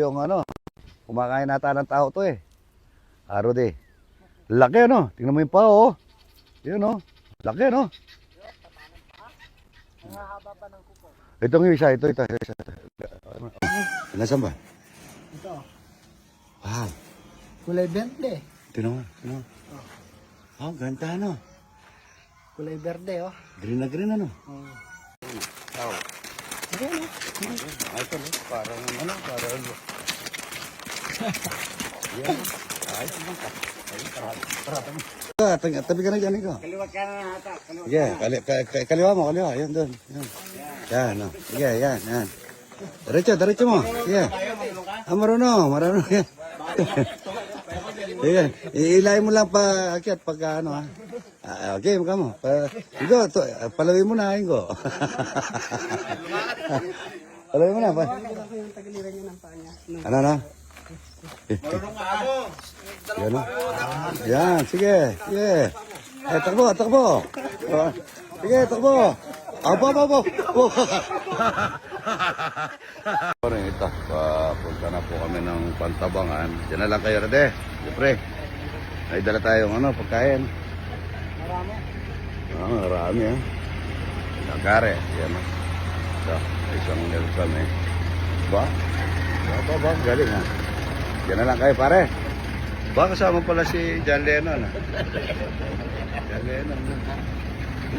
Yung ano, kumakain nata ng tao to eh. Aro di. Laki ano, tingnan mo yung paa oh. Yun oh, laki ano. Ito yung isa, ito, ito, isa. Nasaan ba? Ito, Wow, kulay verde. tingnan mo, tingnan mo. Oh, ganda ano. Kulay verde, oh. Green na green ano. Oh. Oh. Ayan, oh. Ah, ito no, parang ano, parang... Yan, tara, tabi. Ah, tabi, ka na dyan, ikaw. Kaliwa ka na nata. Kaliwa. Sige, kali, ka, ka- kaliwa mo, kaliwa. Yan doon. Yan. Yan, no. Sige, yan, yan. Diretso, diretso mo. Sige. Ah, marunong, marunong. Yan. Sige, iilay mo lang pa akyat ano. Ah, okay, mukha mo. Pa, Igo, to, ah, palawin mo na, Igo. palawin mo na. Pa. yung tagiliran niya ng paa niya. Ano na? Yan. Yan, sige. Sige. Eh, takbo, takbo. Oh, Sige, takbo. Abo, abo, abo. Parang ito, papunta na po kami ng Pantabangan. Diyan na lang kayo, Rade. Siyempre, may dala tayong ano, pagkain. Marami. Ah, marami ah. Nagare, yan ah. Ito, isang Nelson eh. Ba? Ba, ba, ba, galing ah. Yan na lang kayo pare. Ba, kasama pala si John Lennon ah. John Lennon. ah.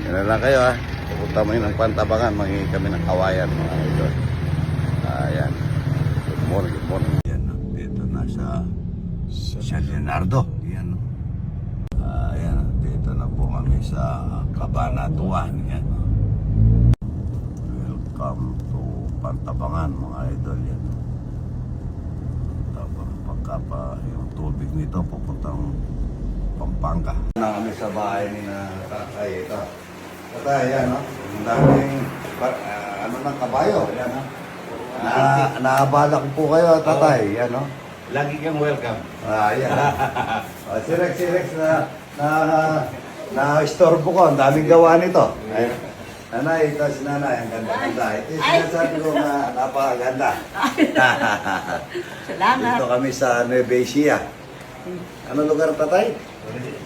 Yan na lang kayo ah. Pupunta mo yun ng pantabangan, mangingi kami ng kawayan mga idol. Ayan. Good morning, good morning. Yan, dito na sa San Leonardo. Yan? Ayan, dito na po kami sa Cabanatuan. Yan. Welcome to Pantabangan mga idol. Yan. Pa yung tubig nito pupuntang Pampanga. Na kami sa bahay ni na tatay ito. Tatay, yan no? Ang daming ah, ano ng kabayo. Yan no? Na, naabala ko po kayo, tatay. Yan no? Lagi kang welcome. Ah, yan. oh, si Rex, si Rex na, na, na, istorbo ko. Ang daming gawa nito. Ay, nanay, ito si nanay. Ang ganda-ganda. Ito yung sinasabi ko na napakaganda. Salamat. Dito kami sa Nueva Ecija. Ano lugar tatay?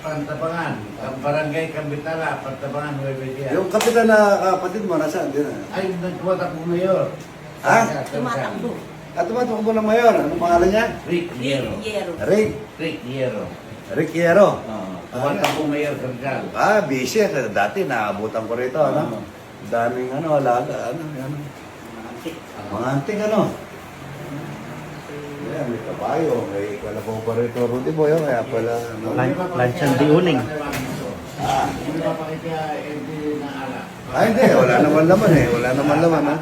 Pantabangan, ang barangay Kambitala, Pantabangan, Nueva Ecija. Yung kapitan na kapatid mo, nasaan? Din na. Ay, nagtuwatak mo mayor. Ha? Tumatakbo. At tumatakbo ng mayor. Anong pangalan niya? Rick Hierro. Yero. Rick. Rick Hierro. Rick Hierro. Oh, tumatakbo mayor Sergal. Ah, busy. Dati naabutan ko rito. Ano? Daming ano, alaga. Ano, ano. Mga anting ano. Yan, may kabayo, may kalabaw pa rito. Rudy Boy, oh, kaya pala. Ano. Lansang di uning. Ah, Hindi ba pakita MD na ala? ah, hindi, wala naman laman eh. Wala naman laman ha.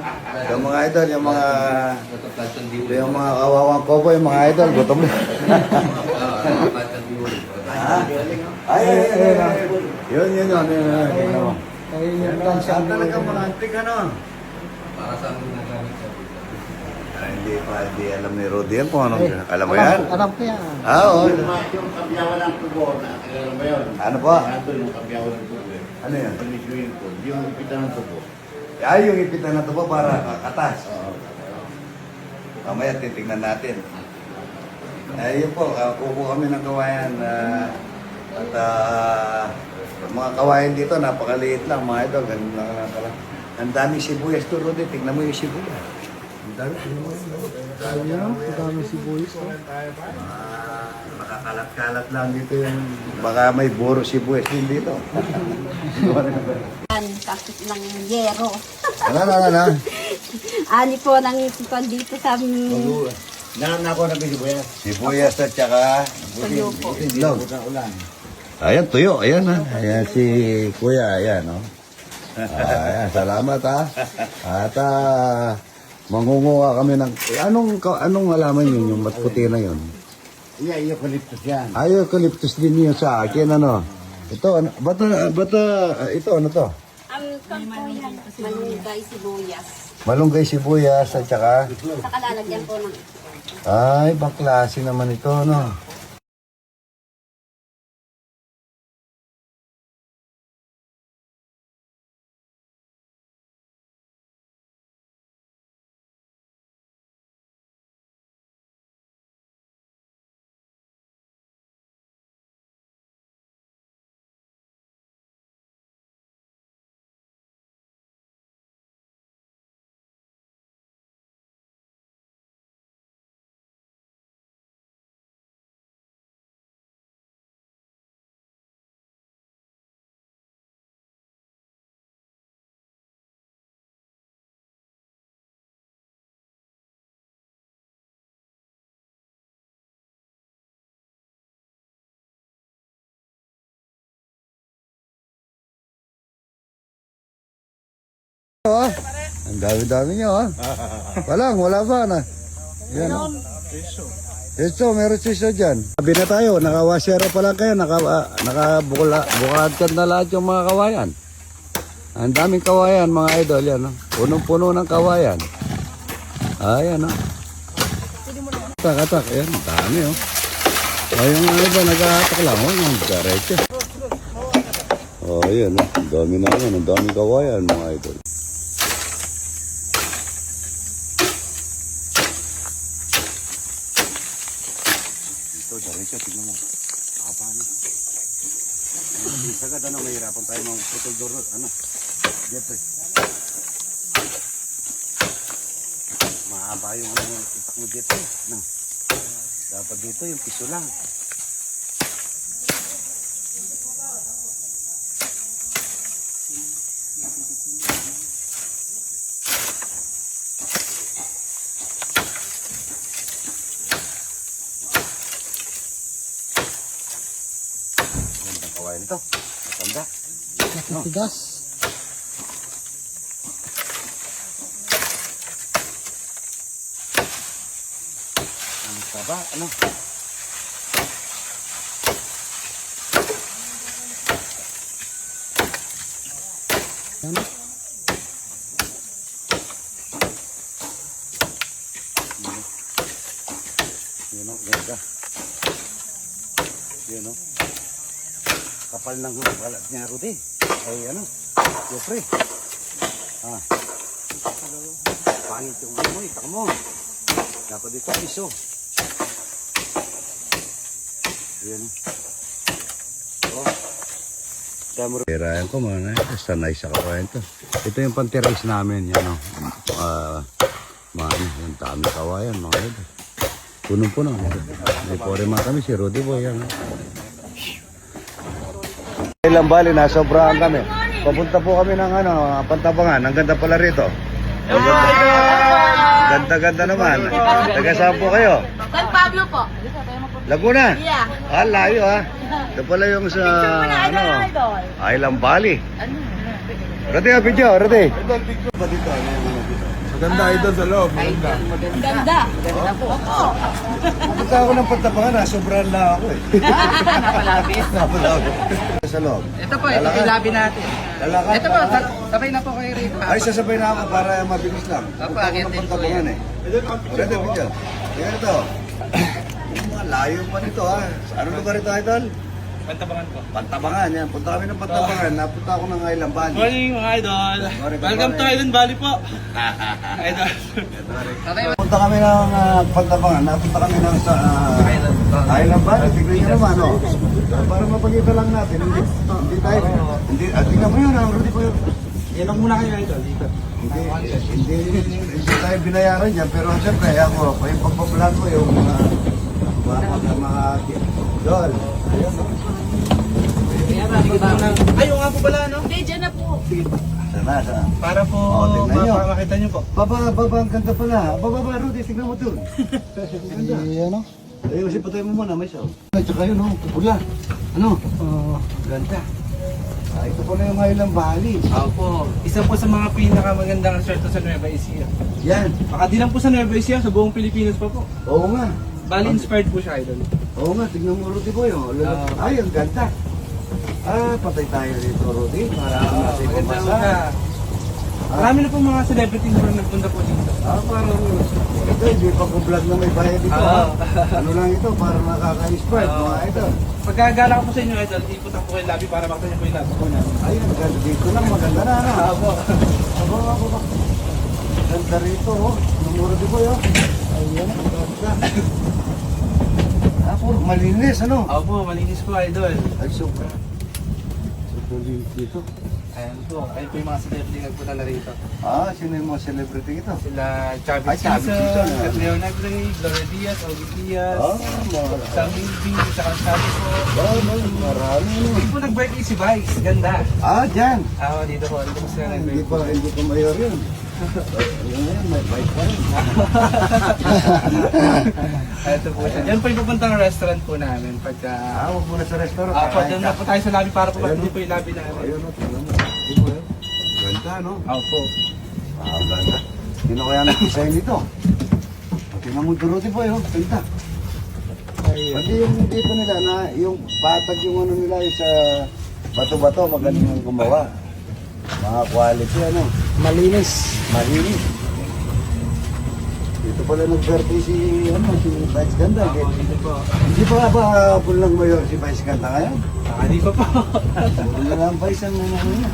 Yung mga idol, yung mga... Yung mga kawawang kobo, yung mga idol, gutom na. Ah, Ay, ay, ay, ay. Yun, yun, yun. yun, yun, yun. Ayun Yan yung lang, lansang saan talaga mga antik ano? Para sa amin nagamit sa Ah, hindi pa, hindi alam ni Rudy yan kung anong... Eh, alam mo yan? Alam ko yan. Ah, oo. Yung, yung kabyawan ng tubo, na, kilala mo yun? Ano po? Ito yung kabyawan ng tubo. eh. Ano yan? Yung swimming pool, yung ipitan ng tubo. Ay, yung ipitan ito ba para katas? Oo. Mamaya titignan natin. Ay, yun po, uh, kukuha kami ng kawayan. ah, at ah, mga kawayan dito, napakaliit lang mga ito. Ganun lang lang lang. Ang daming sibuyas to, Rudy. Tignan mo yung sibuyas. Ang dami. tignan mo yun, no? Ayun yun, ang dami sibuyas. Oh. Ah, makakalat-kalat lang dito yung... Baka may buro sibuyas din dito. Yan, tapos ng yero. ano, ano, ano? Ani po nang ipon dito sa Nanan ako na bisibuyas. Sibuyas at saka... Tuyo po. Itlog. Sa ulan. Ayan, tuyo. Ayan, ha. Ayan si Kuya. Ayan, no. ayan, salamat, ha. At, ah, mangunguha kami ng... eh, Anong, anong alaman yun, yung matputi na yun? Yeah, eucalyptus yan. Ay, eucalyptus din yun sa akin, ano. Ito, ano, bata, bata, ito, ano to? Ang kampo yan. Malunggay sibuyas. Malunggay sibuyas at saka... Sa kalalagyan po ng Ay, ibang klase naman ito, no. Ang dami-dami niyo, ha? Walang, wala pa na. Yan, oh. Siso, meron siso dyan. Sabi na tayo, nakawashera pa lang kayo, naka, uh, nakabukla, bukadkan na lahat yung mga kawayan. Ang daming kawayan, mga idol, yan, oh. Punong-puno ng kawayan. Ayan, oh. Atak, atak, ayan, ang dami, oh. Ayun nga iba, nag-aatak lang, oh, yung diretso. Oh, ayan, oh. Ang dami na yan, ang daming kawayan, mga idol. Ito, diretso, tignan mo. Haba na. Ay, Sagad, ano, mahirapan tayo mga putol doon, ano. Jeffrey. Mahaba yung ano, itak mo, Jeffrey. Ano. Dapat dito, yung piso lang. Gandang kawain ito. Matanda. Nakitigas. Ang taba, ano? Ano? Yun o, ganda. Yun o. Kapal ng balat niya, Rudy. Ay, ano? Jeffrey. Ah. Pangit yung ano mo, itak mo. Dapat dito, piso. Yun. Oh. Damo Tirayan ko muna. Sanay sa kawain to. Ito yung pantirais namin. Yan o. Mga ano, yung dami kawayan, mga idol. Punong-puno. May pore man kami si Rudy Boy. Yan. Ilang bali na, sobrahan kami. Papunta po kami ng ano, Pantabangan. Ang ganda pala rito. Ganda-ganda naman. Taga saan po kayo? San Pablo po. Laguna? Yeah. Ah, layo ha. Ito pala yung sa, ano, Island Valley. Rati, ah, video, Rati. Ba ano ano dito? Maganda idol sa loob. Maganda. Ganda. Ganda po. Opo. Pupunta ako ng Pantabangan ha, sobrahan na ako eh. Napalabis. Napalawag. Sa loob. Ito po, ito yung labi natin. Lalakad Ito po, sabay na po kayo rito. Ay, sasabay na ako para mabilis lang. Opo, agad din po Pantabangan eh. Rati, video. Tingnan ito. Yung mga layo pa nito ha. Sa ano lugar ito, Idol? Pantabangan po. Pantabangan yan. Punta kami ng Pantabangan. Napunta ako ng Island Valley. Morning mga idol. Morning, Welcome to. Island Valley po. idol. Punta kami ng uh, Pantabangan, napunta kami ng sa uh, Island Valley. Tignan nyo naman, oh. Para mapagita lang natin, hindi, hindi tayo, hindi, at tingnan mo yun, ang Rudy ko yun. Yan ang muna kayo idol. Dito. Hindi, hindi, hindi tayo binayaran dyan, pero siyempre, ako, yung pagpablog ko, yung mga, mga, mga, mga, Dol, ayun, Ay, yung nga po pala no? Hindi, dyan na po. sana, sana. Para po Oh, tingnan nyo. ma- makita nyo po. Baba, baba, ang ganda pala. Baba, baba, Rudy, tingnan mo dun. Ganda. Ayan o. Ayun, si patay mo muna, may saw. At saka yun, oh, pula. Ano? Oh, Ganda. Ah, ito pala yung Highland Valley. Opo. Isa po sa mga pinakamagandang resort sa Nueva Ecija. Yan. Baka di lang po sa Nueva Ecija, sa buong Pilipinas pa po. Oo nga. Bali inspired po siya idol. Oo nga, tignan mo Rudy Boy. Oh. Ah. Ay, ang ganda. Ah, patay tayo dito, Rudy. Para uh, nasa ibang Maganda po bansa. Marami na po mga celebrity na nagpunta po dito. Ah, parang ito, hindi pa ko vlog na may bayad dito. Ah. Ano lang ito, para nakaka-inspire. Ah. mga ito. Pagkagala ko po sa inyo idol, ipunta po kayo lobby para makita niyo po yung lobby po namin. Ay, ang ganda dito lang. Maganda na, ano? Opo. Abo, abo, abo. Ganda rito, oh. Mo, Rudy Boy, oh. Ayan, ang ganda. Ah, puro malinis, ano? Opo, malinis po idol. Ay, super. Linis dito. Ayan po, ayun po yung mga celebrity na nagpunta na rito. Ah, sino yung mga celebrity ito? Sila Chavez Ay, Chavez Season, ah. Catriona Negre, Gloria Diaz, Ogie Diaz, mga... Sam Milby, saka Sabi po. Ah, no, marami. Hindi po nag-birthday si Vice, ganda. Ah, dyan. Ah, dito po, dito po sila Ah, Hindi nag-birthday. pa, hindi pa mayor yun. Ayun yan. Ito po siya. Diyan po yung pupuntang restaurant po namin pagka... Ah, huwag muna sa restaurant. Ah, kakain doon na po tayo sa lobby para po Ayun, hindi po yung lobby namin. Ayun, no, tingnan mo. Di ba yun? Ganda, no? Ah, po. Ah, ganda. Sino kaya nag-design nito? Tingnan mo duruti po yun. Ganda. Pati yung dito nila na yung patag yung ano nila yung sa bato-bato magaling yung gumawa. Mga quality ano. Malinis. Malinis. Dito pala nag-birthday si ano si Vice Ganda. Dito po. Hindi pa ba pulang mayor si Vice Ganda ngayon? Ah, di pa po. Na lang Vice ang ano niya.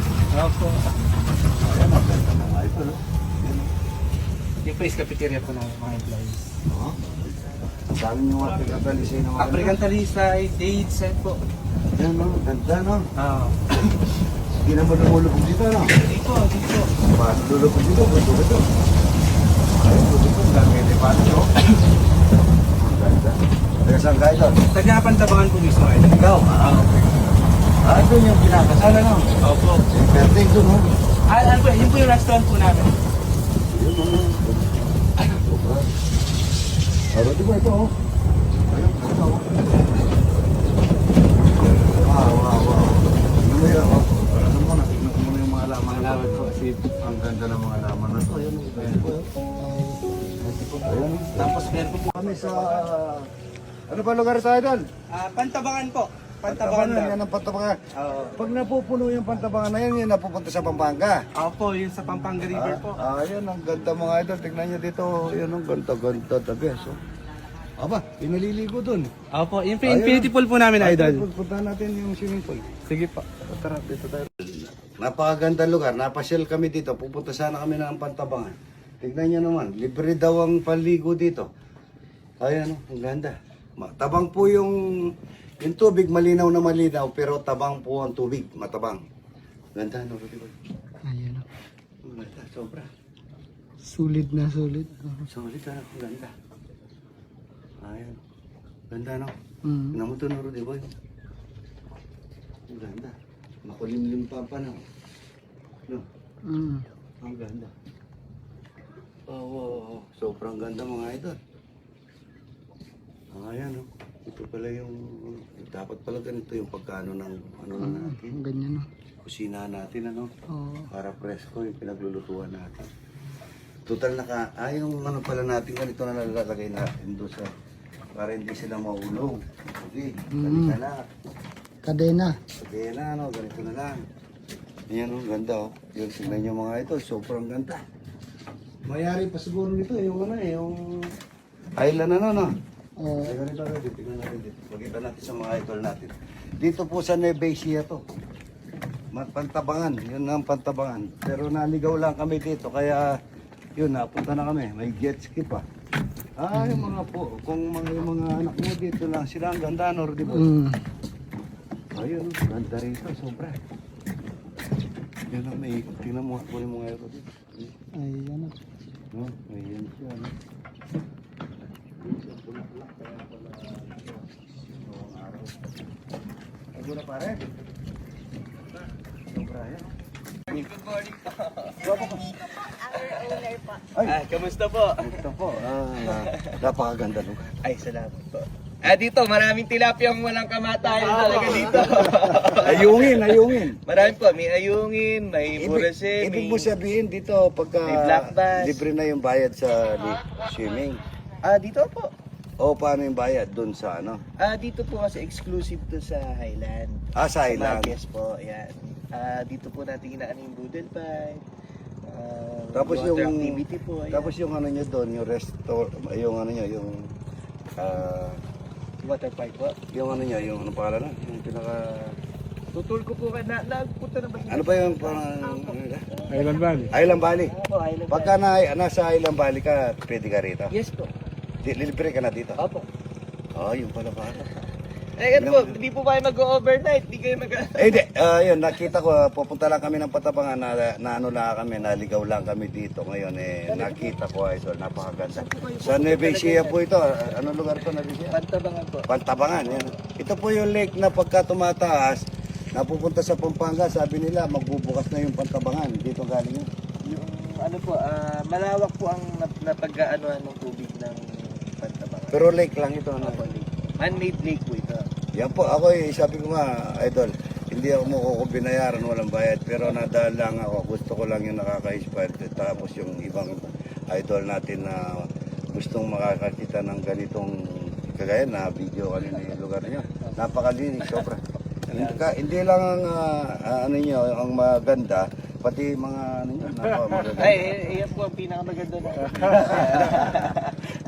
Opo. Ayan, ang ganda ng ito. no? Yung po is cafeteria po ng mga employees. Oo. Ang dami yung mga pagkakalisay ng mga African Talisay, date set po. Yan no, ganda no. Ah. Hindi naman lumulubog dito no. Dito, dito. Paano lulubog dito? Gusto ko ito. Ayun, gusto ko. Dami na paano no. Ang ganda. Teka saan kayo doon? Tagnapantabangan po mismo ay. Ikaw? Ah, okay. Ah, ito yung pinakasala no. Opo. Yung birthday doon no. Ah, ano po, yun po yung restaurant po namin. Yun no. Ay, sobra. Aro, di ba ito oh? Ayun, ito oh. Wow, wow, wow. Ano mo yun oh? Ano mo, natignan ko muna yung mga laman na Salamat po. Si Ang ganda ng mga laman na ganda po. Ayan. Tapos meron po. Kami sa... Ano ba lugar tayo doon? Ah, pantabangan po. Pantabangan. Yan ang pantabangan. Oo. Pag napupuno yung pantabangan na yan, yun napupunta sa Pampanga. Opo, yun sa Pampanga River po. Ah, ayan, ang ganda mga idol. Tignan nyo dito. Yan ang ganda, ganda. The best. Oh. Aba, pinaliligo doon. Opo, yun po Ayun. yung infinity pool po namin, idol. Punta natin yung swimming pool. Sige po. Tara, dito tayo. Napakaganda lugar. Napasyal kami dito. Pupunta sana kami ng Pantabangan. Tignan nyo naman. Libre daw ang paligo dito. Ayan, oh, ang ganda. Tabang po yung, yung tubig, malinaw na malinaw, pero tabang po ang tubig, matabang. Ganda, no? Ayan. Ang ganda, sobra. Sulit na sulit. Solid, ano? Ang ganda. Ayan. Ganda, no? Mm. Ito, no, Rudy Boy? Ang ganda. Makulimlim pa pa, no? No? Mm. Ang ganda. Oo, oh, oh, oh. sobrang ganda mga idol. Ah, ayan, oh. Ito pala yung, dapat pala ganito yung pagkano ng, ano na natin, Ganyan no. kusina natin, ano, Oo. para presko yung pinaglulutuan natin. Total naka, ah, yung ano pala natin, ganito na nalalagay natin doon sa, para hindi sila maulong. Sige, Mm. ka na. Kadena. Sige na, ano, ganito na lang. Ayan, oh, ganda, oh. Yung tingnan nyo mga ito, sobrang ganda. Mayari pa siguro nito, yung ano, eh, yung island ano, no? Oo. Ay, ganito, ganito, tingnan natin dito. Pagkita natin sa mga idol natin. Dito po sa Nevesia to. Pantabangan, yun ang pantabangan. Pero naligaw lang kami dito, kaya yun, napunta na kami. May jet ski pa. Ah, yung mga po, kung mga, yung mga anak mo dito lang, sila ang ganda, no, di ba? Mm. Ayun, ganda rito, sobra. Yan ang may, tingnan mo ako yung mga ito dito. Ayan. oh. No, may yan siya, no? Ako na pare. Sobra yan. Good morning po. Ay, Ah, kamusta po? ito po. Ah, napakaganda lugar. Ay, salamat po. Ah, dito, maraming tilapiyang walang kamatayan talaga dito. Ayungin, ayungin. Marami po, may ayungin, may burase, ibig mo sabihin dito pagka May black bass. libre na yung bayad sa li- swimming. Ah, dito po. O paano yung bayad doon sa ano? Ah, dito po kasi exclusive to sa Highland. Ah, sa Sa island. Marquez po, yan. Ah, dito po natin inaano yung Boodle Pie. Ah, Tapos water yung activity po, ayan. Tapos yung ano niyo doon, yung resto, yung ano niyo, yung ah, water park po. yung ano niya, yung ano pangalan na? Yung pinaka Tutul ko po, na, nagpunta na ba? ano ba yung parang ano nila? Island Valley. Island Valley. Opo, Island Pagka na, nasa Island Valley ka, pwede ka rito. Yes po. Di- Libre ka na dito. Opo. Oh, yung pala pala. Eh, ano po, hindi po kayo mag-overnight, hindi kayo mag- Eh, di, ah, yun, nakita ko, ah, pupunta lang kami ng Patapangan, na, na ano lang kami, naligaw lang kami dito. Ngayon, eh, nakita ko, ay, so, napakaganda. Sa Nueva Ecija po ito, ah, anong lugar to, Nueva Ecija? Pantabangan po. Pantabangan, yan. Ito po yung lake na pagka tumataas, napupunta sa Pampanga, sabi nila, magbubukas na yung Pantabangan. Dito galing yun. Yung ano po, ah, malawak po ang nap- napag-aanohan ng tubig ng Pantabangan. Pero lake lang ito, ano? Man-made lake po ito. Yan po, ako eh, sabi ko nga, idol, hindi ako mo binayaran, walang bayad. Pero nadaan lang ako. Gusto ko lang yung nakaka-inspire. Tapos yung ibang idol natin na gustong makakakita ng ganitong kagaya na video kanina yung lugar niyo. Napakalinis, sobra. Hindi, ka- hindi lang ang ah, ano niyo, ang maganda, pati mga ano niyo, napamaganda. Ay, eh, yan po ang pinakamaganda na.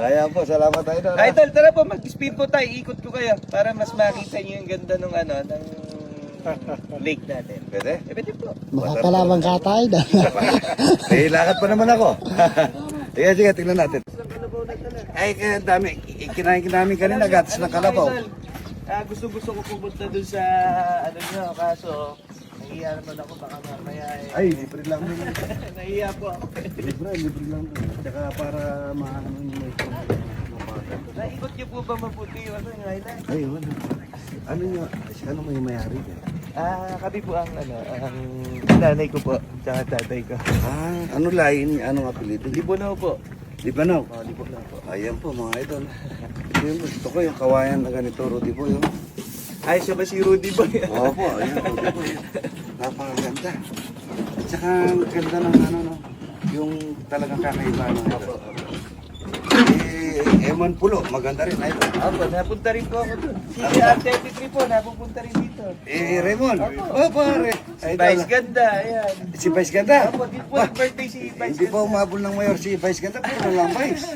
Ayan po, salamat idol. ah. Idol, tara po, mag-speed po tayo. Ikot ko kayo para mas makita niyo yung ganda ng ano, ng lake natin. Pwede? Eh, pwede po. Makakalabang ka tayo na. Eh, lakad pa naman ako. sige, sige, tingnan natin. Ay, kaya dami. Kinain namin kanina, gatas ng kalabaw. Ah, gusto gusto ko pumunta dun sa ano nyo, kaso nahiya naman ako baka mamaya eh. Ay, libre lang din. nahiya po ako. Libre, libre lang din. Tsaka para maano yung may Naikot niyo po ba mabuti yung ano yung highlight? Ay, wala. Ano nyo, ano may mayari ka? Ah, kami po ang ano, ang nanay ko po, tsaka tatay ko. Ah, ano lain, anong apelido? Libunaw po. Libanaw. Oh, Libunaw po. Ayan po mga idol. Ito yung gusto ko yung kawayan na ganito, Rudy po yung. Ay, siya ba si Rudy Boy? Opo, ayan, Rudy po. Napakaganda. At saka ang ganda ng ano, no, yung talagang kakaiba ng ito. Eh, Eman Pulo, maganda rin, idol. Opo, napunta rin po ako doon. Si R33 po, napupunta rin dito. Eh, Raymond. Oh, pare. Si. Vice Ganda, ayan. Si Vice Ganda. Opo, di po ang birthday si Vice Hindi pa Ganda. umabol ng mayor si Vice Ganda, pero lang Vice.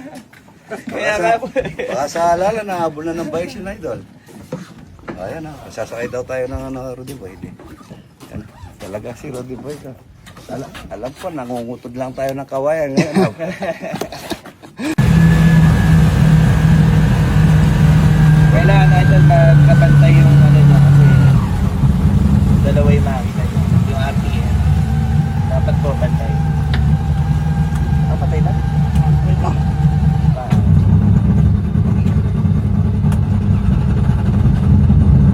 Kaya nga po. Baka sa alala, nahabol na ng Vice yun, idol. Ayan ah, sasakay daw tayo ng ano, Rudy Boy. Di. Talaga si Rudy Boy. Ka. Alam, alam ko, nangungutod lang tayo ng kawayan ngayon. ah. Kailangan natin magkapantay yung ano niya kasi dalawa yung makina niya. Yung RPM. Dapat po pantay. Ah, patay na? Ah.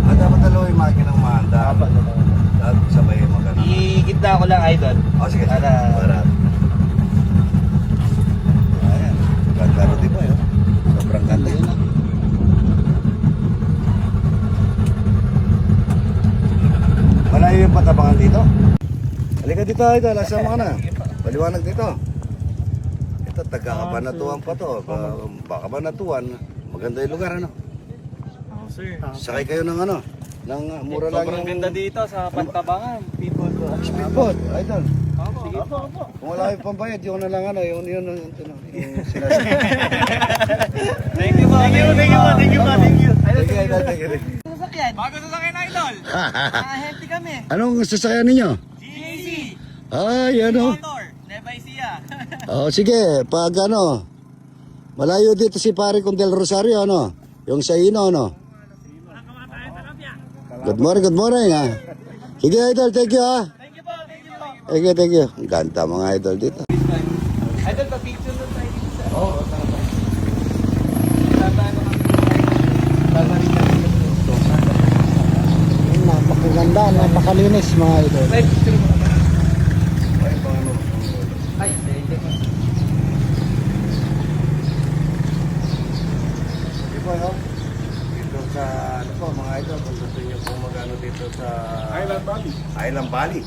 At dapat dalawa yung makinang mahanda. Dapat dalawa. At sabay magana. I-gitna ko lang, idol. O sige, sige. Para, Para. Ayan, ganda Rudy Boy. Oh. Sobrang ganda yun. ah. Malayo yung patabangan dito. Halika dito, idol. Asama ka na. Paliwanag dito. Ito, taga Kabanatuan pa to. Ba, baka Banatuan. Maganda yung lugar, ano? Sir. Sakay kayo ng ano? Ng uh, mura lang Sobrang yung... ganda dito sa Pantabangan. People. Speedboat, idol. Sige po, po. Kung wala kayong pambayad, yun na lang ano, yun, yun, yun, yun, yun, yung sinasabi. Thank you po. Thank you, thank you po, thank you po, thank you. Sige, idol, thank you. Sasakyan. Bago sasakyan, idol. Ah, healthy kami. Anong sasakyan ninyo? GAC. Ay, ano? Motor. Siya. Oh, sige, pag ano, malayo dito si pare kong Del Rosario, ano? Yung sa Ino, ano? Good morning, good morning, ha? Sige, idol, thank you, ha? Thank you po, thank you po. Thank you, thank you. Ang ganda mga idol dito. Idol, pa-picture nun tayo dito sa... Oo, oh, tama. Napakaganda, napakalinis mga idol. May picture mo naman. Ay, paano? Ay, thank you po. Di po, no? Dito sa, ano po, mga idol, kung gusto niyo po magano dito sa... Island Valley. Island Valley.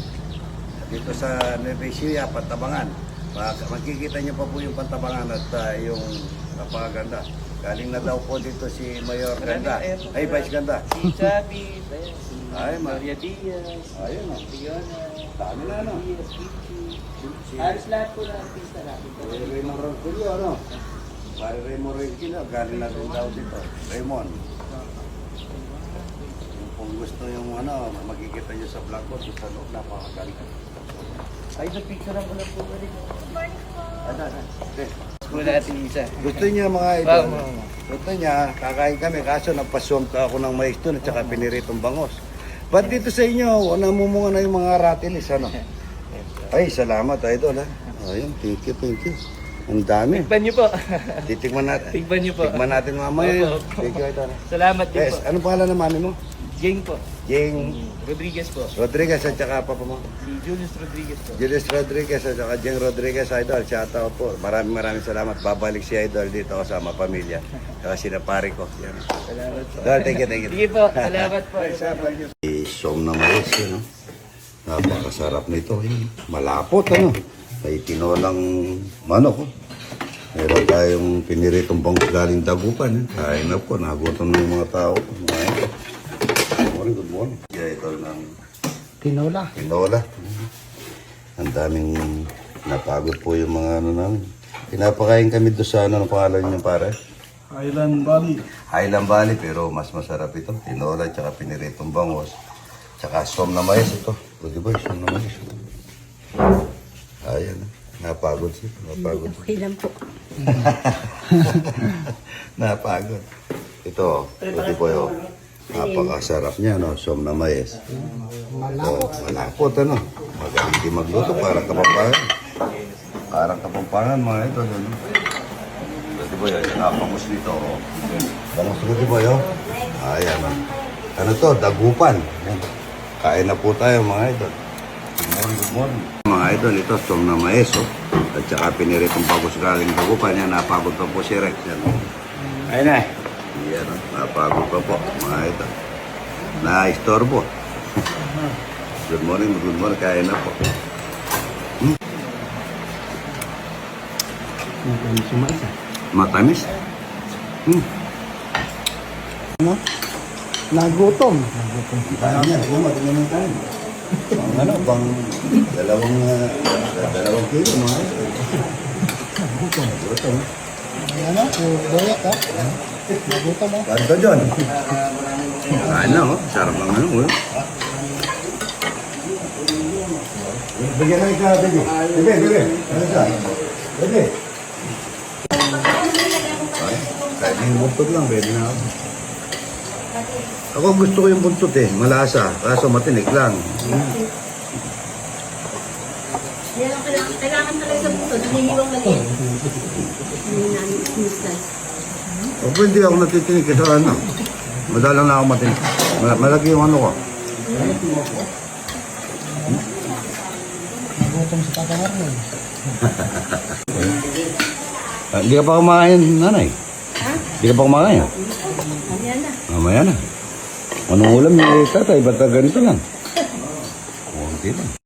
Dito sa Nueva Ecija, Pantabangan. Mak- Makikita niyo pa po yung Pantabangan at ah, yung napakaganda. Galing na daw po dito si Mayor Ganda. Ay, Vice Ganda. Si Chabi, si Ay, ma- Maria Diaz, Ayun, oh. Fiona, Dami na, ano? Diaz, Kichi. Si Halos lahat po ng artista natin. si Raymond Ronquillo, ano? Pare Raymond Ronquillo, galing na rin daw dito. Raymond. Kung gusto yung ano, makikita niyo sa vlog ko, sa loob, napakaganda. Ay, na-picture ko lang po ulit. Ano, ano? Okay. Muna natin isa. Gusto niya mga idol. wow, wow. Gusto niya, kakain kami, kaso napaswam ka ako ng mais doon at saka piniritong bangos. Ba't dito sa inyo, namumunga na yung mga ratilis, ano? Ay, salamat, idol, ha? Ayun, thank you, thank you. Ang dami. Tigban niyo po. Titikman natin. Tigban niyo po. Tikman natin mamaya. yun. Opo, opo. Thank you, idol. Salamat din Yes, po. anong pangalan ng mami mo? Jane po. Jing Rodriguez po. Rodriguez at saka papa mo. Si Julius Rodriguez po. Julius Rodriguez at saka Jing Rodriguez, Idol. Shout out po. Maraming maraming salamat. Babalik si Idol dito kasama pamilya. Saka sinapari ko. Yan. Salamat po. Idol, thank you, thank you. Sige po, salamat po. Isom na mais, ano? Napakasarap nito. Eh. Malapot, ano? May tinolang manok. Oh. Meron tayong piniritong bangus galing dagupan. Eh. Kain na po, nagutom ng mga tao. Kumain. Good morning, good morning. Yeah, ito ng Tinola. tinola. Ang daming napagod po yung mga ano namin. Pinapakain kami doon sa ano, ang pangalan niyo pare? Highland Valley. Highland Valley pero mas masarap ito. Tinola tsaka piniritong bangos. Tsaka som na mais ito. O di ba, som na mais. Ayan. Napagod siya. Napagod. Okay lang po. Napagod. Ito, ito po yun. Napakasarap niya, no? Som na mais. Malapot. malapot, ano? Magaling di magluto, parang kapampangan. Parang kapampangan, mga ito. Ano? Ito po yun, napangus dito. Oh. Bangus ko po yun. Ayan, oh. Ano to? Dagupan. Yan. Kain na po tayo, mga ito. Good morning, good morning. Mga idol, ito, som na mais, oh. At saka piniritong bagus galing dagupan. Yan, napagod pa po si Rex. Yan, oh. Ayun na. Yan, oh. napagod pa po, mga ito. Na-istorbo. good morning, good morning. Kain na po. Matamis? Hmm. Ano? Nagutom. Kaya niya, kumati naman tayo. Pang ano, pang dalawang, uh, dalawang kilo, mga ito. Gutom. Ano? Boyak ha? Nagutom ha? Kanto dyan. Kain na, oh. Sarap ang ano, oh. Bigyan na ikaw, Bebe. Bebe, Bebe. Ano siya? Bebe. Ay, kahit yung buntot lang, pwede na ako. Ako gusto ko yung buntot eh, malasa, kaso matinik lang. Kailangan, talaga sa buto. Nangihiwang lang yan. Hindi namin slice. O hindi ako natitinig kasi ano, madalang na ako matinik. Ma- Malaki yung ano ko. Nagutom si Tata. Ah, Hindi ka pa kumain, nanay? Ha? Hindi ka pa kumain? ah? Ayan na. Mamaya na. Anong ulam eh, tatay? Ba't ganito lang? Kunti lang.